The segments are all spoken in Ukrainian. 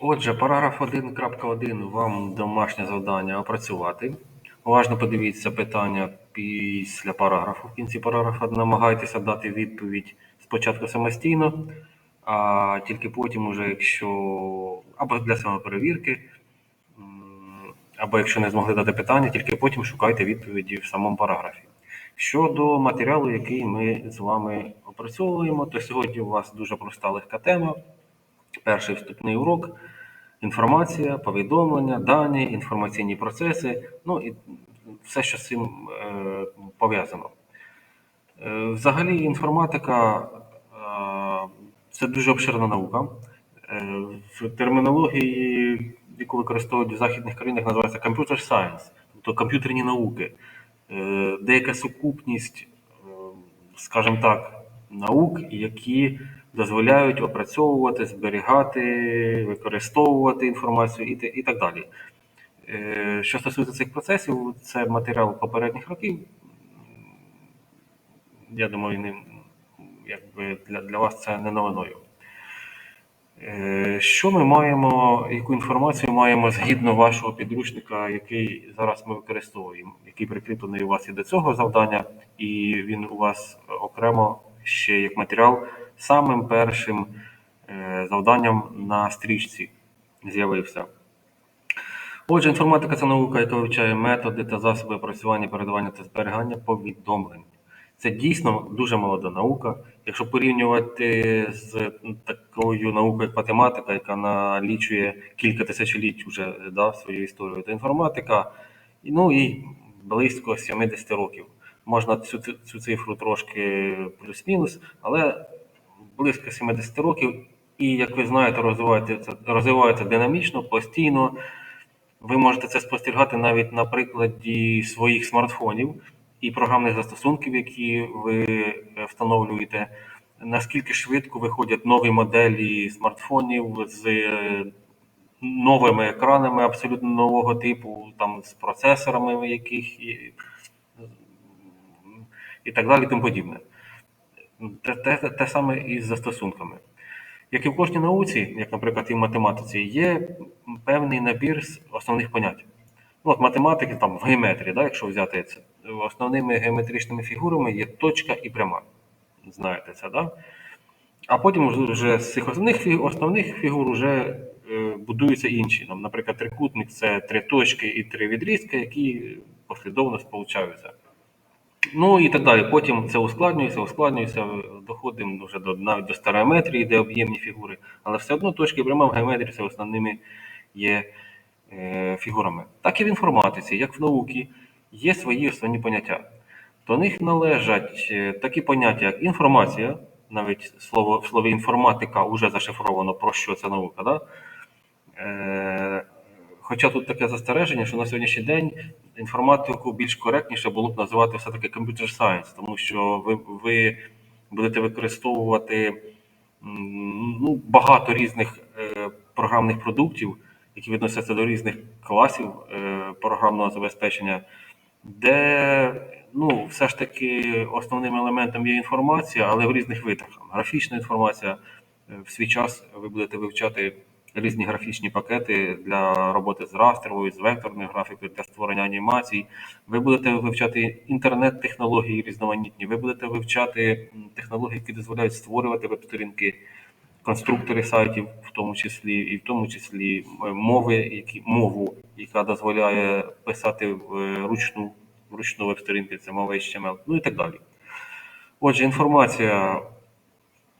Отже, параграф 1.1 вам домашнє завдання опрацювати. Уважно подивіться питання після параграфу. В кінці параграфа намагайтеся дати відповідь спочатку самостійно, а тільки потім, уже, якщо або для самоперевірки, або якщо не змогли дати питання, тільки потім шукайте відповіді в самому параграфі. Щодо матеріалу, який ми з вами опрацьовуємо, то сьогодні у вас дуже проста легка тема. Перший вступний урок, інформація, повідомлення, дані, інформаційні процеси, ну і все, що з цим е, пов'язано. Е, Взагалі, інформатика е, це дуже обширна наука. Е, В термінології, яку використовують в західних країнах, називається computer science, тобто комп'ютерні науки. Е, Деяка сукупність, е, скажімо так, наук, які дозволяють опрацьовувати, зберігати, використовувати інформацію і, і так далі. Е, Що стосується цих процесів, це матеріал попередніх років. Я думаю, не, якби для, для вас це не новиною. Е, Що ми маємо, яку інформацію маємо згідно вашого підручника, який зараз ми використовуємо, який прикріплений у вас і до цього завдання, і він у вас окремо ще як матеріал самим першим е, завданням на стрічці з'явився. Отже, інформатика це наука, яка вивчає методи та засоби опрацювання, передавання та зберігання повідомлень. Це дійсно дуже молода наука. Якщо порівнювати з такою наукою, як математика, яка налічує кілька тисячоліть вже да, свою історію, то інформатика, ну і близько 70 років. Можна цю цю цифру трошки плюс-мінус, але близько 70 років. І, як ви знаєте, розвивається, розвивається динамічно, постійно. Ви можете це спостерігати навіть на прикладі своїх смартфонів і програмних застосунків, які ви е, встановлюєте. Наскільки швидко виходять нові моделі смартфонів з е, новими екранами абсолютно нового типу, там з процесорами, яких і, і так далі, і тому подібне. Те, те, те саме і з застосунками. Як і в кожній науці, як, наприклад, і в математиці, є певний набір основних понять. Ну, от математики, там, в геометрії, да, якщо взяти це, основними геометричними фігурами є точка і пряма. Знаєте це, да? А потім вже- з цих основних основних фігур вже е, будуються інші. Наприклад, трикутник це три точки і три відрізки, які послідовно сполучаються. Ну і так далі. Потім це ускладнюється, ускладнюється, доходимо вже до навіть до стереометрії, де об'ємні фігури, але все одно точки пряма в геометрії це основними є е, фігурами. Так і в інформатиці, як в науці, є свої основні поняття. До них належать е, такі поняття, як інформація, навіть слово, в слові інформатика вже зашифровано, про що це наука. Да? Е, Хоча тут таке застереження, що на сьогоднішній день інформатику більш коректніше було б називати все-таки computer science, тому що ви, ви будете використовувати ну, багато різних е, програмних продуктів, які відносяться до різних класів е, програмного забезпечення, де ну, все ж таки основним елементом є інформація, але в різних видах. Графічна інформація. Е, В свій час ви будете вивчати різні графічні пакети для роботи з растровою, з векторною графікою, для створення анімацій. Ви будете вивчати інтернет-технології різноманітні, ви будете вивчати технології, які дозволяють створювати веб-сторінки, конструктори сайтів, в тому числі, і в тому числі е, мови, які, мову, яка дозволяє писати е, ручну, вручну веб-сторінки, це мова HTML, ну і так далі. Отже, інформація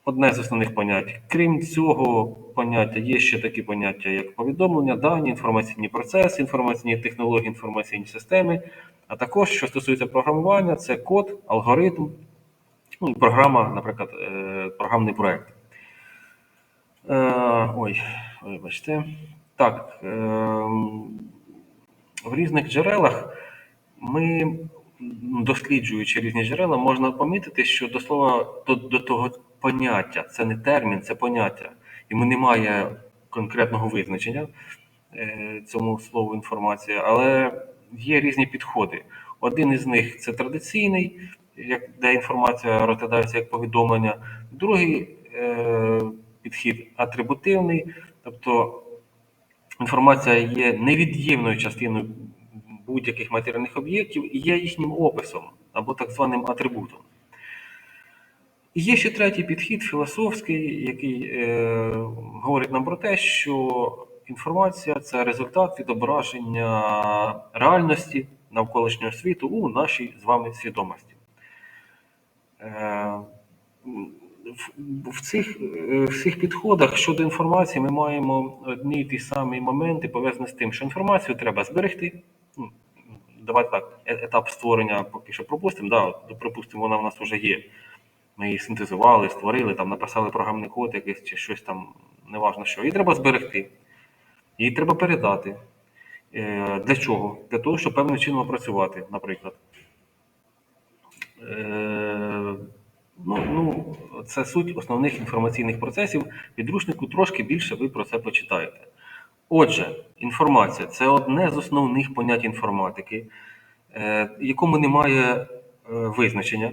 одне з основних понять. Крім цього поняття, є ще такі поняття, як повідомлення, дані, інформаційні процеси, інформаційні технології, інформаційні системи. А також, що стосується програмування, це код, алгоритм, ну, програма, наприклад, е, програмний проект. Е, ой, вибачте. Так, е, в різних джерелах ми, досліджуючи різні джерела, можна помітити, що до слова до, до того поняття, це не термін, це поняття. Йому немає конкретного визначення е, цьому слову інформація, але є різні підходи. Один із них це традиційний, як, де інформація розглядається як повідомлення, другий е, підхід атрибутивний, тобто інформація є невід'ємною частиною будь-яких матеріальних об'єктів і є їхнім описом або так званим атрибутом. І є ще третій підхід філософський, який е, говорить нам про те, що інформація це результат відображення реальності навколишнього світу у нашій з вами свідомості. Е, в, в цих е, всіх підходах щодо інформації ми маємо одні й ті самі моменти, пов'язані з тим, що інформацію треба зберегти. Ну, Давайте так, е- етап створення поки що пропустимо. Да, припустимо, вона в нас вже є. Ми її синтезували, створили, там, написали програмний код якийсь чи щось там, неважно що. Її треба зберегти. Її треба передати. Е, Для чого? Для того, щоб певним чином опрацювати, наприклад. Е, Ну, ну, це суть основних інформаційних процесів. Підручнику трошки більше ви про це почитаєте. Отже, інформація це одне з основних понять інформатики, е, якому немає визначення.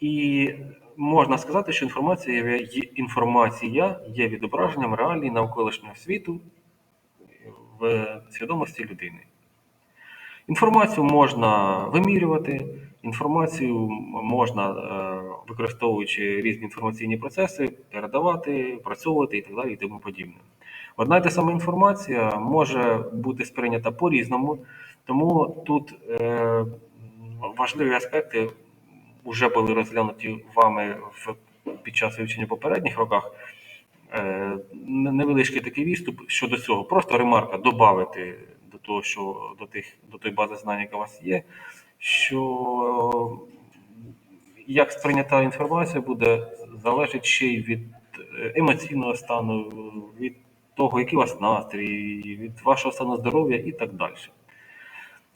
І можна сказати, що інформація інформація є відображенням реалій навколишнього світу в свідомості людини. Інформацію можна вимірювати, інформацію можна, е, використовуючи різні інформаційні процеси, передавати, опрацьовувати і так далі і тому подібне. Одна й та сама інформація може бути сприйнята по-різному, тому тут е, важливі аспекти вже були розглянуті вами в, під час вивчення попередніх роках. Е, невеличкий такий відступ щодо цього. Просто ремарка додати до того, що до тих до тої бази знань, яка у вас є, що як сприйнята інформація буде залежить ще й від емоційного стану, від того, який у вас настрій, від вашого стану здоров'я і так далі.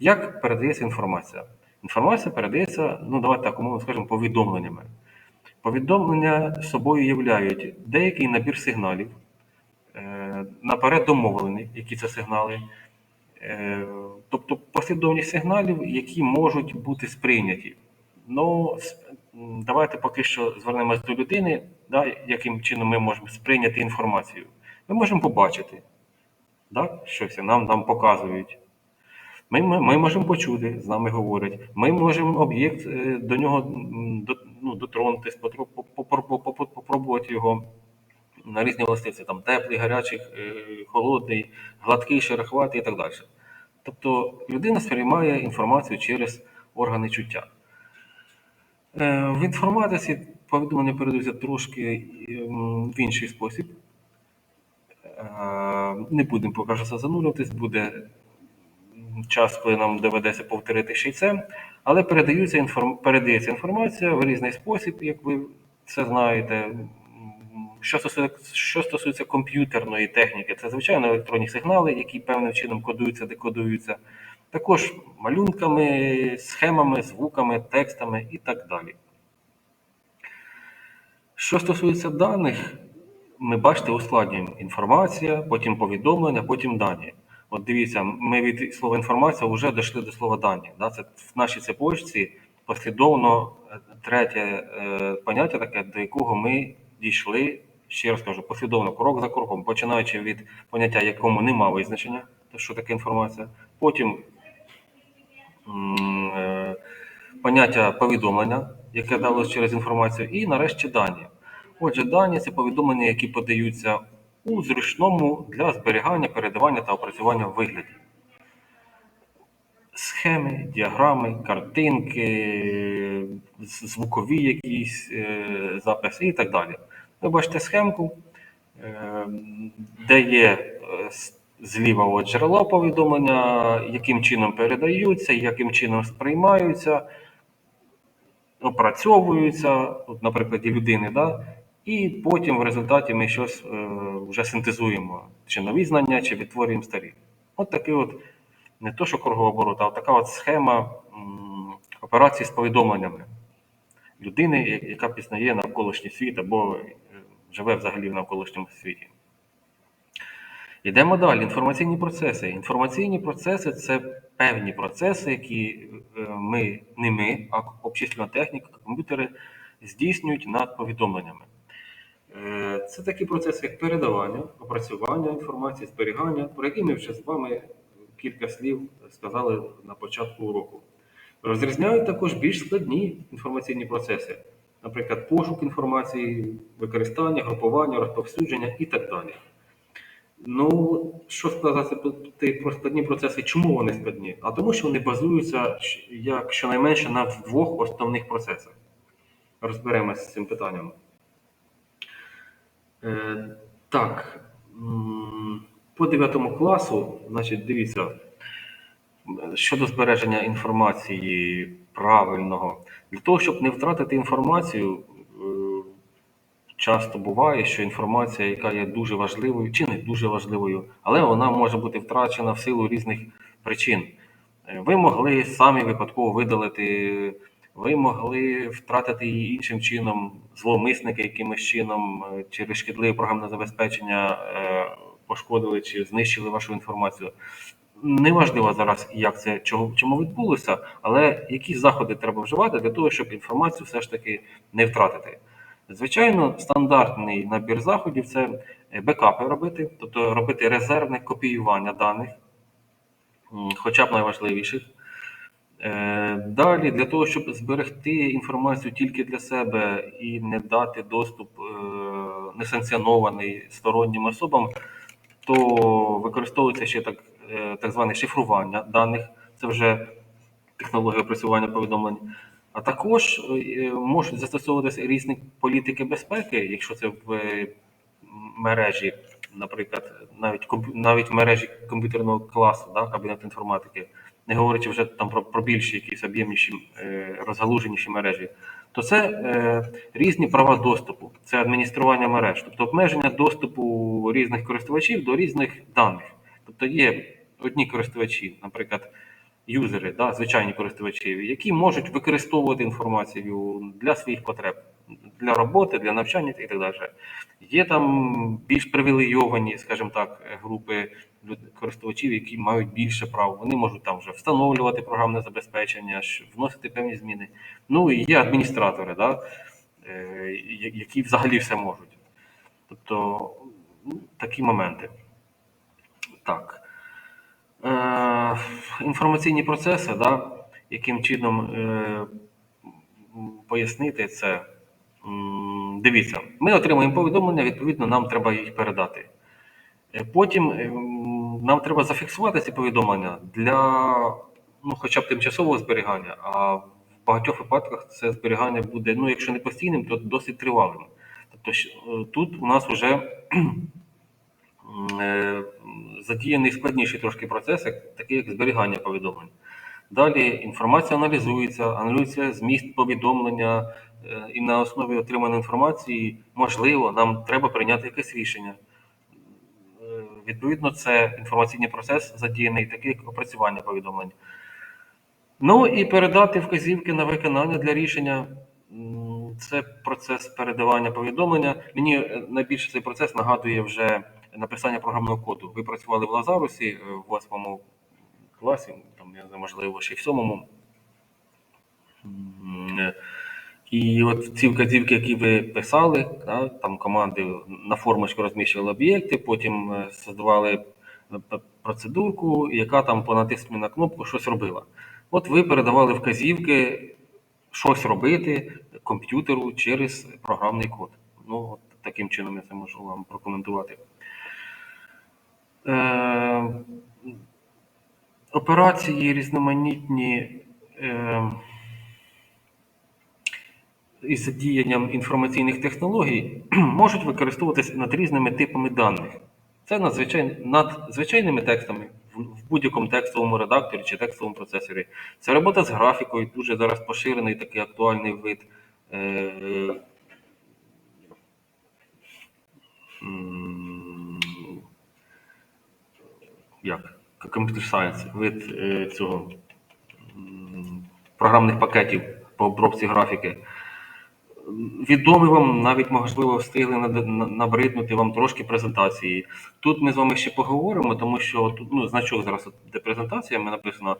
Як передається інформація? Інформація передається, ну давайте так, умовно скажемо, повідомленнями. Повідомлення собою являють деякий набір сигналів, е, наперед домовлені, які це сигнали, е, тобто послідовність сигналів, які можуть бути сприйняті. Ну, давайте поки що звернемось до людини, да, яким чином ми можемо сприйняти інформацію. Ми можемо побачити, да, щось нам, нам показують. Ми, ми можемо почути, з нами говорять. Ми можемо об'єкт е, до нього ну, дотронутися, попробувати його на різні властивці, там теплий, гарячий, е, холодний, гладкий, шероховатий і так далі. Тобто людина сприймає інформацію через органи чуття. Е, в інформатиці повідомлення передаються трошки ем, в інший спосіб. Не будемо поки що занурюватись, буде час, коли нам доведеться повторити ще й це, але передаються інформ... передається інформація в різний спосіб, як ви це знаєте. Що стосується, що стосується комп'ютерної техніки, це звичайно електронні сигнали, які певним чином кодуються, декодуються, також малюнками, схемами, звуками, текстами і так далі. Що стосується даних, ми бачите, ускладнюємо інформація, потім повідомлення, потім дані. От дивіться, ми від слова інформація вже дійшли до слова дані. Да? Це в нашій цепочці послідовно е, третє е, поняття, таке, до якого ми дійшли, ще раз кажу, послідовно крок за кроком, починаючи від поняття, якому нема визначення, то що таке інформація, потім е, поняття повідомлення, яке далося через інформацію, і нарешті дані. Отже, дані це повідомлення, які подаються у зручному для зберігання, передавання та опрацювання вигляді. Схеми, діаграми, картинки, звукові якісь е, записи і так далі. Ви бачите схемку, е, де є е, зліва от джерела повідомлення, яким чином передаються, яким чином сприймаються, опрацьовуються, от, на прикладі людини. Да? І потім в результаті ми щось е, вже синтезуємо, чи нові знання, чи відтворюємо старі. От такий от не то, що кругооборот, а от така от схема операції з повідомленнями людини, яка пізнає навколишній світ або е, живе взагалі в навколишньому світі. Йдемо далі. Інформаційні процеси. Інформаційні процеси це певні процеси, які е, ми, не ми, а обчислювана техніка, комп'ютери здійснюють над повідомленнями. Е, Це такі процеси, як передавання, опрацювання інформації, зберігання, про які ми вже з вами кілька слів сказали на початку уроку. Розрізняють також більш складні інформаційні процеси, наприклад, пошук інформації, використання, групування, розповсюдження і так далі. Ну, що сказати про складні процеси, чому вони складні? А тому, що вони базуються як щонайменше на двох основних процесах. Розберемося з цим питанням. Е, так, по 9 класу, значить, дивіться, щодо збереження інформації правильного, для того, щоб не втратити інформацію, е, часто буває, що інформація, яка є дуже важливою чи не дуже важливою, але вона може бути втрачена в силу різних причин. Е, Ви могли самі випадково видалити, ви могли втратити її іншим чином, зловмисники якимось чином е, через шкідливе програмне забезпечення е, пошкодили чи знищили вашу інформацію. Неважливо зараз, як це чого, чому відбулося, але які заходи треба вживати для того, щоб інформацію все ж таки не втратити. Звичайно, стандартний набір заходів це е, бекапи робити, тобто робити резервне копіювання даних, хоча б найважливіших. Е, Далі, для того, щоб зберегти інформацію тільки для себе і не дати доступ е, несанкціонований стороннім особам, то використовується ще так, е, так зване шифрування даних. Це вже технологія опрацювання повідомлень. А також можуть застосовуватися різні політики безпеки, якщо це в мережі, наприклад, навіть навіть в мережі комп'ютерного класу, да, кабінет інформатики, не говорячи вже там про, про більші якісь об'ємніші е, розгалуженіші мережі, то це е, різні права доступу, це адміністрування мереж, тобто обмеження доступу різних користувачів до різних даних. Тобто є одні користувачі, наприклад, юзери, да, звичайні користувачі, які можуть використовувати інформацію для своїх потреб, для роботи, для навчання і так далі. Є там більш привілейовані, скажімо так, групи користувачів, які мають більше прав. Вони можуть там вже встановлювати програмне забезпечення, вносити певні зміни. Ну і є адміністратори, да, е, які взагалі все можуть. Тобто ну, такі моменти. Так. Е, інформаційні процеси, да, яким чином е, пояснити це. Дивіться, ми отримуємо повідомлення, відповідно, нам треба їх передати. Е, Потім е, м, нам треба зафіксувати ці повідомлення для ну, хоча б тимчасового зберігання, а в багатьох випадках це зберігання буде, ну, якщо не постійним, то досить тривалим. Тобто е, тут у нас вже е, задіяний складніший трошки процес, такий як зберігання повідомлень. Далі інформація аналізується, аналізується зміст повідомлення, е, і на основі отриманої інформації, можливо, нам треба прийняти якесь рішення. Е, Відповідно, це інформаційний процес задіяний, такий як опрацювання повідомлень. Ну і передати вказівки на виконання для рішення. Це процес передавання повідомлення. Мені е, найбільше цей процес нагадує вже написання програмного коду. Ви працювали в Лазарусі е, в восьмому класі, там я можливо, ще й в сьомому. І от ці вказівки, які ви писали, да, там команди на формочку розміщували об'єкти, потім е, создавали е, процедурку, яка там по натисканню на кнопку щось робила. От ви передавали вказівки щось робити комп'ютеру через програмний код. Ну, от таким чином я це можу вам прокоментувати. Е, операції різноманітні. Е, із задіянням інформаційних технологій можуть використовуватися над різними типами даних. Це над звичайними текстами в, будь-якому текстовому редакторі чи текстовому процесорі. Це робота з графікою, дуже зараз поширений такий актуальний вид. Е... Як? Computer Science, вид е, цього програмних пакетів по обробці графіки відомі вам, навіть можливо, встигли набриднути вам трошки презентації. Тут ми з вами ще поговоримо, тому що тут ну, значок зараз де презентація, ми написано,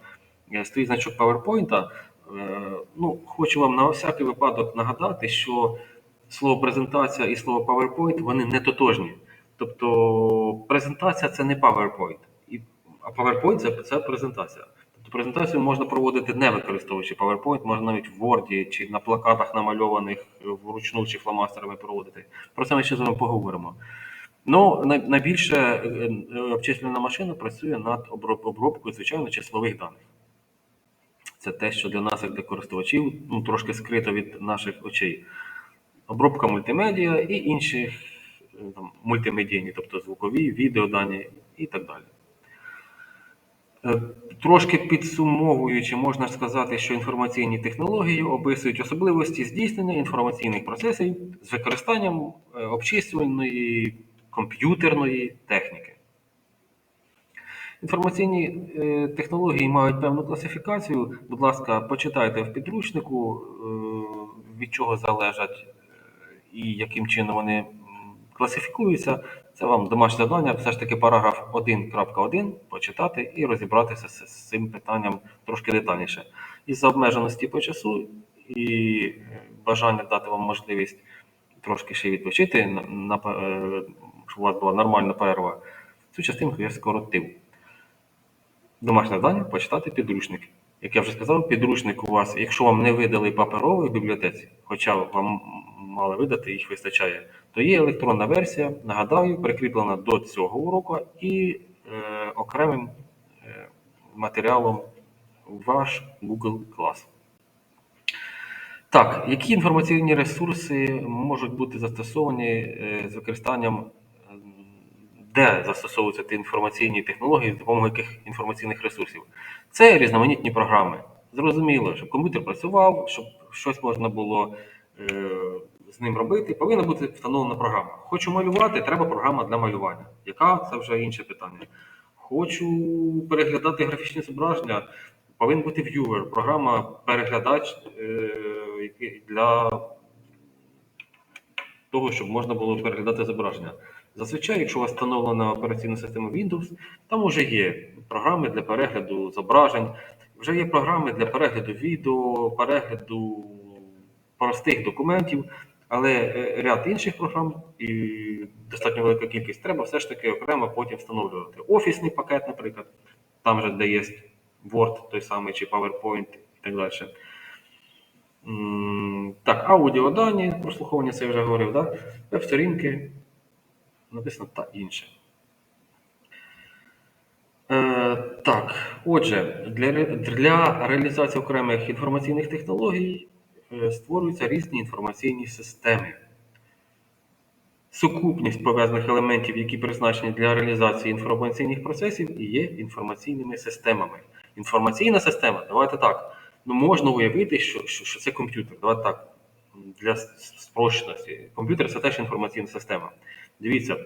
е, стоїть значок PowerPoint. Е, Ну, хочу вам на всякий випадок нагадати, що слово презентація і слово PowerPoint вони не тотожні. Тобто презентація це не PowerPoint, а PowerPoint це презентація. Тобто презентацію можна проводити не використовуючи PowerPoint, можна навіть в Word чи на плакатах намальованих вручну чи фломастерами проводити. Про це ми ще з вами поговоримо. Ну, найбільше е, е, обчислювальна машина працює над обробкою, звичайно, числових даних. Це те, що для нас, як для користувачів, ну, трошки скрито від наших очей. Обробка мультимедіа і інші е, там, мультимедійні, тобто звукові, відеодані і так далі. Е, Трошки підсумовуючи, можна сказати, що інформаційні технології описують особливості здійснення інформаційних процесів з використанням е, обчислювальної комп'ютерної техніки. Інформаційні е, технології мають певну класифікацію. Будь ласка, почитайте в підручнику, від чого залежать і яким чином вони класифікуються. Це вам домашнє завдання, все ж таки параграф 1.1 почитати і розібратися з, цим питанням трошки детальніше. Із-за обмеженості по часу і бажання дати вам можливість трошки ще відпочити, на, на, е, щоб у вас була нормальна перерва, цю частинку я скоротив. Домашнє завдання почитати підручник. Як я вже сказав, підручник у вас, якщо вам не видали паперовий бібліотеці, хоча вам мали видати, їх вистачає, то є електронна версія, нагадаю, прикріплена до цього уроку і е, окремим е, матеріалом ваш Google Class. Так, які інформаційні ресурси можуть бути застосовані е, з використанням, де застосовуються ті інформаційні технології, з допомогою яких інформаційних ресурсів? Це різноманітні програми. Зрозуміло, щоб комп'ютер працював, щоб щось можна було е, з ним робити, повинна бути встановлена програма. Хочу малювати, треба програма для малювання. Яка це вже інше питання. Хочу переглядати графічні зображення, повинен бути viewer, програма переглядач е, для того, щоб можна було переглядати зображення. Зазвичай, якщо у вас встановлена операційна система Windows, там вже є програми для перегляду зображень, вже є програми для перегляду відео, перегляду простих документів, але е, ряд інших програм і достатньо велика кількість треба все ж таки окремо потім встановлювати. Офісний пакет, наприклад, там же, де є Word той самий чи PowerPoint і так далі. Так, аудіодані, прослуховування це я вже говорив, да? веб-сторінки, написано та інше. Е, так, отже, для, для реалізації окремих інформаційних технологій е, створюються різні інформаційні системи. Сукупність пов'язаних елементів, які призначені для реалізації інформаційних процесів, і є інформаційними системами. Інформаційна система, давайте так. Ну, можна уявити, що, що, що це комп'ютер. Давайте так, для спрощеності. Комп'ютер це теж інформаційна система. Дивіться,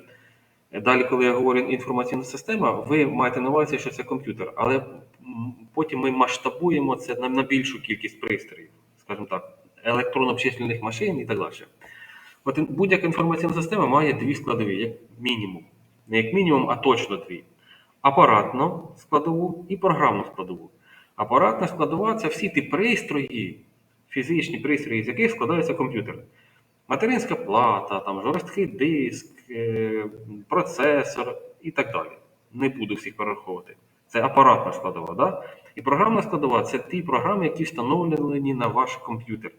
далі, коли я говорю інформаційна система, ви маєте на увазі, що це комп'ютер, але потім ми масштабуємо це на, на більшу кількість пристроїв, скажімо так, електронно-обчислювальних машин і так далі. От будь-яка інформаційна система має дві складові, як мінімум. Не як мінімум, а точно дві. Апаратну складову і програмну складову. Апаратна складова це всі ті пристрої, фізичні пристрої, з яких складається комп'ютер. Материнська плата, там, жорсткий диск, е, процесор і так далі. Не буду всіх перераховувати. Це апаратна складова. Да? І програмна складова це ті програми, які встановлені на ваш комп'ютер.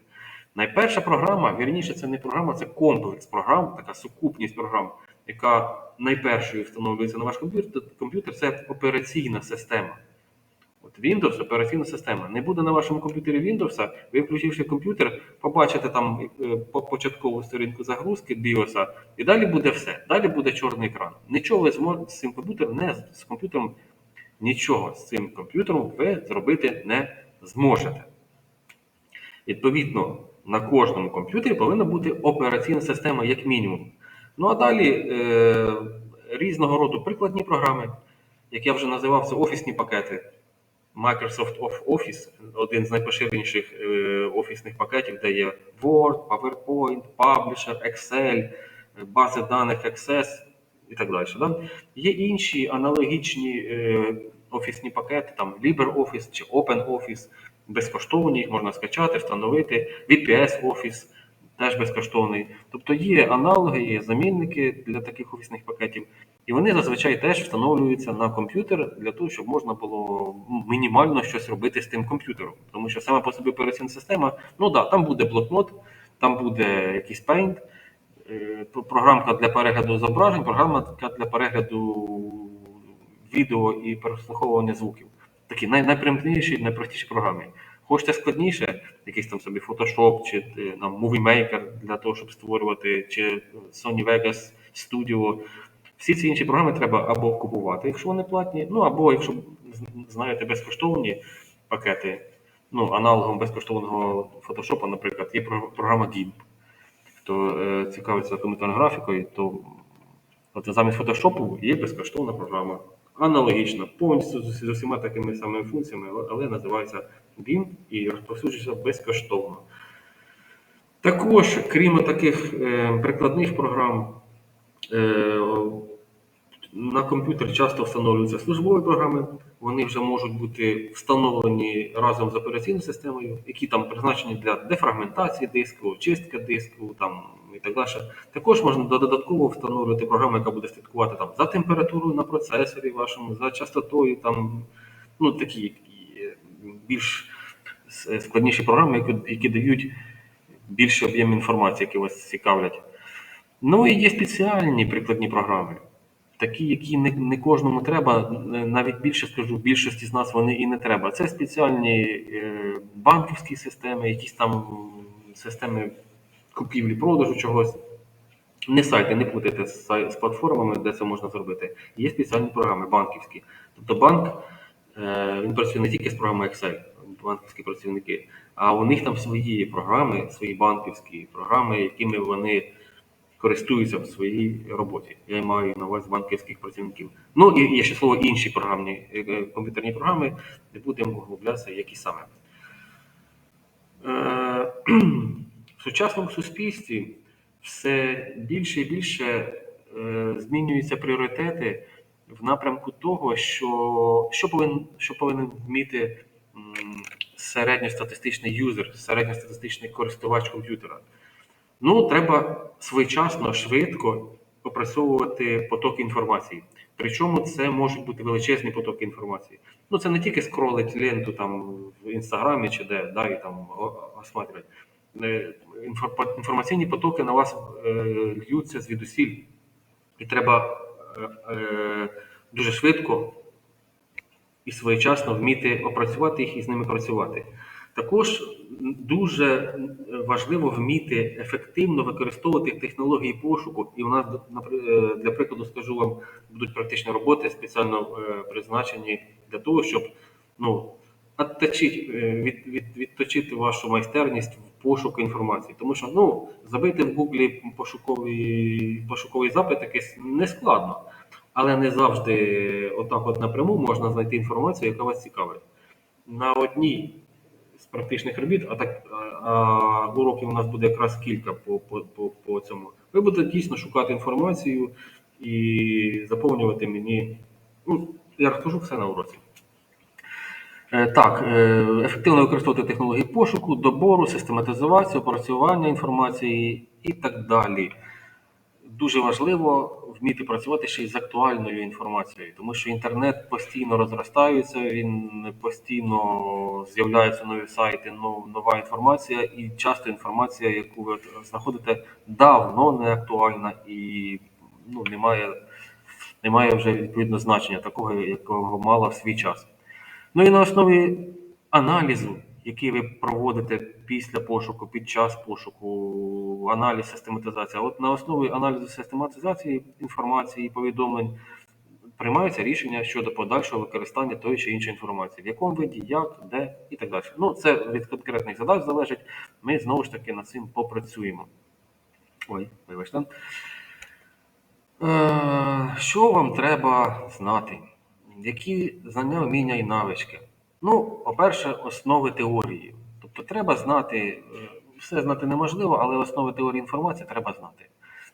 Найперша програма, вірніше, це не програма, це комплекс програм, така сукупність програм, яка найпершою встановлюється на ваш комп'ютер. Комп'ютер це операційна система. Windows операційна система. Не буде на вашому комп'ютері Windows, ви включивши комп'ютер, побачите там е, початкову сторінку загрузки BIOS, і далі буде все. Далі буде чорний екран. Нічого ви змо- з цим комп'ютером не з комп'ютером, нічого з цим комп'ютером ви зробити не зможете. Відповідно, на кожному комп'ютері повинна бути операційна система як мінімум. Ну а далі е, різного роду прикладні програми, як я вже називав, це офісні пакети. Microsoft Office один з найпоширеніших е, офісних пакетів, де є Word, PowerPoint, Publisher, Excel, бази даних Access і так далі. Да? Є інші аналогічні е, офісні пакети, там LibreOffice чи OpenOffice, безкоштовні, їх можна скачати, встановити, VPS Office, теж безкоштовний. Тобто є аналоги, є замінники для таких офісних пакетів, і вони зазвичай теж встановлюються на комп'ютер для того, щоб можна було мінімально щось робити з тим комп'ютером. Тому що саме по собі операційна система, ну да, там буде блокнот, там буде якийсь Paint, е, програмка для перегляду зображень, програмка для перегляду відео і прослуховування звуків. Такі най, найпростіші програми. Хочете складніше, якийсь там собі Photoshop чи е, там, Movie Maker для того, щоб створювати, чи Sony Vegas Studio. Всі ці інші програми треба або купувати, якщо вони платні, ну або якщо знаєте безкоштовні пакети, ну аналогом безкоштовного Photoshop, наприклад, є програма GIMP. Хто е, цікавиться комп'ютерною графікою, то от замість Photoshop є безкоштовна програма. Аналогічна, повністю з, усіма такими самими функціями, але, називається GIMP і розповсюджується безкоштовно. Також, крім таких е, прикладних програм, на комп'ютер часто встановлюються службові програми. Вони вже можуть бути встановлені разом з операційною системою, які там призначені для дефрагментації диску, чистки диску там, і так далі. Також можна додатково встановлювати програму, яка буде слідкувати там, за температурою на процесорі вашому, за частотою, там, ну, такі е, більш складніші програми, які, які дають більший об'єм інформації, які вас цікавлять. Ну і є спеціальні прикладні програми, такі, які не, не кожному треба, е, навіть більше скажу, більшості з нас вони і не треба. Це спеціальні е, банківські системи, якісь там системи купівлі-продажу чогось. Не сайти, не плутайте з, платформами, де це можна зробити. Є спеціальні програми банківські. Тобто банк е, він працює не тільки з програмою Excel, банківські працівники, а у них там свої програми, свої банківські програми, якими вони користуються в своїй роботі. Я маю на увазі банківських працівників. Ну і є ще слово інші програмні е, е, комп'ютерні програми, не будемо углублятися, які саме. Е, В сучасному суспільстві все більше і більше змінюються пріоритети в напрямку того, що, що, повинен, що повинен вміти середньостатистичний юзер, середньостатистичний користувач комп'ютера. Ну, треба своєчасно, швидко опрацьовувати поток інформації. Причому це можуть бути величезні потоки інформації. Ну, це не тільки скролить ленту там в інстаграмі чи де, да, і там о- осматривать. Е, інфор- Інформаційні потоки на вас е, льються звідусіль. І треба е, дуже швидко і своєчасно вміти опрацювати їх і з ними працювати. Також дуже важливо вміти ефективно використовувати технології пошуку. І у нас, е, для прикладу, скажу вам, будуть практичні роботи спеціально е, призначені для того, щоб ну, отточити, е, від, від, відточити вашу майстерність в пошуку інформації. Тому що ну, забити в Гуглі пошуковий, пошуковий запит якийсь не складно. Але не завжди отак от напряму можна знайти інформацію, яка вас цікавить. На одній практичних робіт, а так а, уроків у нас буде якраз кілька по, по, по, по цьому. Ви будете дійсно шукати інформацію і заповнювати мені. Ну, я розкажу все на уроці. Е, Так, е, ефективно використовувати технології пошуку, добору, систематизацію, опрацювання інформації і так далі. Дуже важливо вміти працювати ще й з актуальною інформацією, тому що інтернет постійно розростається, він постійно з'являються нові сайти, нова інформація, і часто інформація, яку ви знаходите, давно не актуальна і ну, немає, немає вже відповідно значення такого, якого мала в свій час. Ну і на основі аналізу, який ви проводите після пошуку, під час пошуку, аналіз, систематизація. От на основі аналізу систематизації інформації і повідомлень приймаються рішення щодо подальшого використання тої чи іншої інформації, в якому виді, як, де і так далі. Ну, це від конкретних задач залежить. Ми знову ж таки над цим попрацюємо. Ой, вибачте. Е, Що вам треба знати? Які знання, вміння і навички? Ну, по-перше, основи теорії. Тобто треба знати, е, все знати неможливо, але основи теорії інформації треба знати.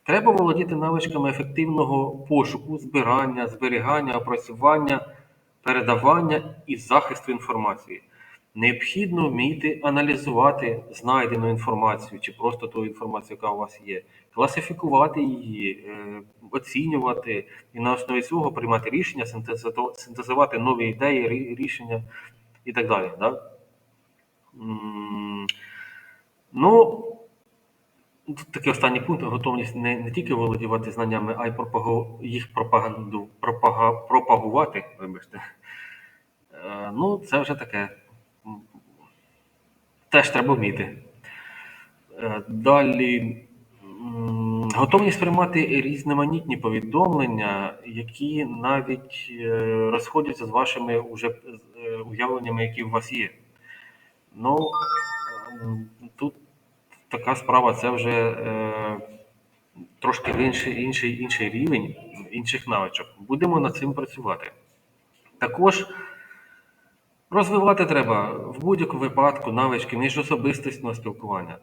Треба володіти навичками ефективного пошуку, збирання, зберігання, опрацювання, передавання і захисту інформації. Необхідно вміти аналізувати знайдену інформацію чи просто ту інформацію, яка у вас є, класифікувати її, е, оцінювати і на основі цього приймати рішення, синтезувати нові ідеї, рішення і так далі. Да? Ну, Тут такий останній пункт готовність не, не тільки володівати знаннями, а й пропагу, їх пропаганду, пропага, пропагувати. Вибачте. Е, ну, це вже таке. Теж треба вміти. Е, Далі готовність приймати різноманітні повідомлення, які навіть е, розходяться з вашими уже уявленнями, які у вас є. Ну, тут така справа, це вже е, трошки інший, інший, інший рівень інших навичок. Будемо над цим працювати. Також розвивати треба в будь-якому випадку навички міжособистісного спілкування.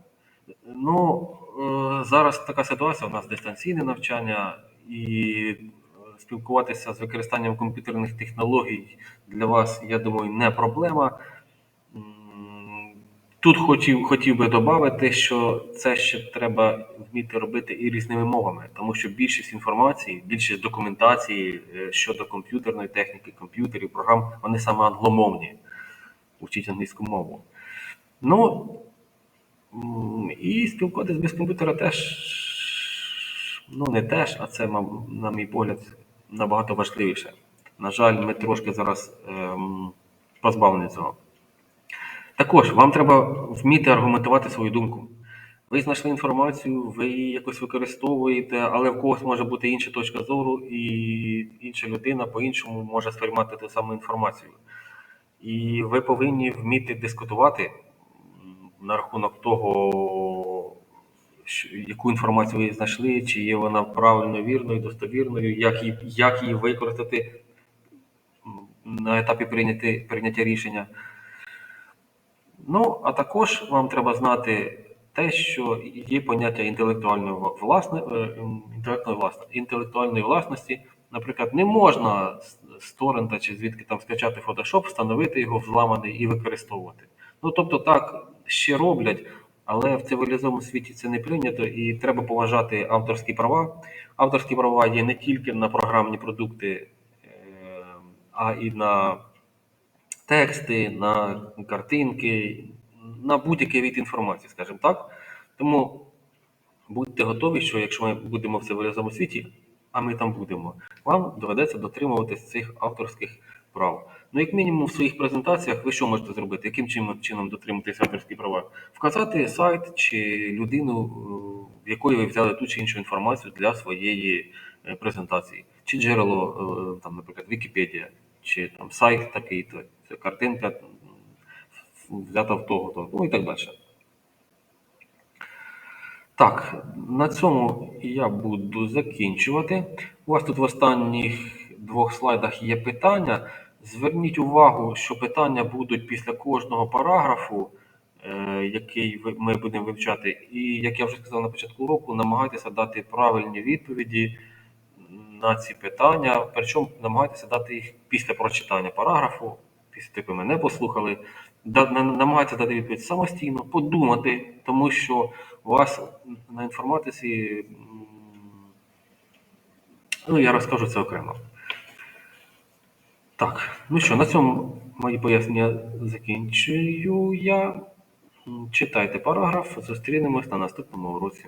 Ну, е, зараз така ситуація, у нас дистанційне навчання, і спілкуватися з використанням комп'ютерних технологій для вас, я думаю, не проблема. Тут хотів, хотів би додати, що це ще треба вміти робити і різними мовами, тому що більшість інформації, більшість документації е, щодо комп'ютерної техніки, комп'ютерів, програм, вони саме англомовні. Учіть англійську мову. Ну, і спілкуватися без комп'ютера теж, ну не теж, а це, на мій погляд, набагато важливіше. На жаль, ми трошки зараз ем, позбавлені цього. Також вам треба вміти аргументувати свою думку. Ви знайшли інформацію, ви її якось використовуєте, але в когось може бути інша точка зору, і інша людина по-іншому може сприймати ту саму інформацію. І ви повинні вміти дискутувати на рахунок того, яку інформацію ви знайшли, чи є вона правильно, вірною, достовірною, як її, як її використати на етапі прийняти, прийняття рішення. Ну, а також вам треба знати те, що є поняття інтелектуальної власне, е, інтелектуальної, власності. Наприклад, не можна з торрента чи звідки там скачати Photoshop, встановити його взламаний і використовувати. Ну, тобто так ще роблять, але в цивілізованому світі це не прийнято і треба поважати авторські права. Авторські права є не тільки на програмні продукти, е, а і на тексти, на картинки, на будь-який від інформації, скажімо так. Тому будьте готові, що якщо ми будемо в цивілізованому світі, а ми там будемо, вам доведеться дотримуватись цих авторських прав. Ну, як мінімум, в своїх презентаціях ви що можете зробити? Яким чином, дотримуватись авторські права? Вказати сайт чи людину, е, в якої ви взяли ту чи іншу інформацію для своєї е, презентації, чи джерело, е, там, наприклад, Вікіпедія, чи там сайт такий-то, це картинка взята в того-то, ну і так далі. Так, на цьому я буду закінчувати. У вас тут в останніх двох слайдах є питання. Зверніть увагу, що питання будуть після кожного параграфу, е, який ми будемо вивчати. І, як я вже сказав на початку уроку, намагайтеся дати правильні відповіді на ці питання. Причому намагайтеся дати їх після прочитання параграфу, після того, як ви мене послухали. Намагайтеся дати відповідь самостійно, подумати, тому що у вас на інформатиці, ну я розкажу це окремо. Так, ну що, на цьому мої пояснення закінчую я. Читайте параграф, зустрінемось на наступному уроці.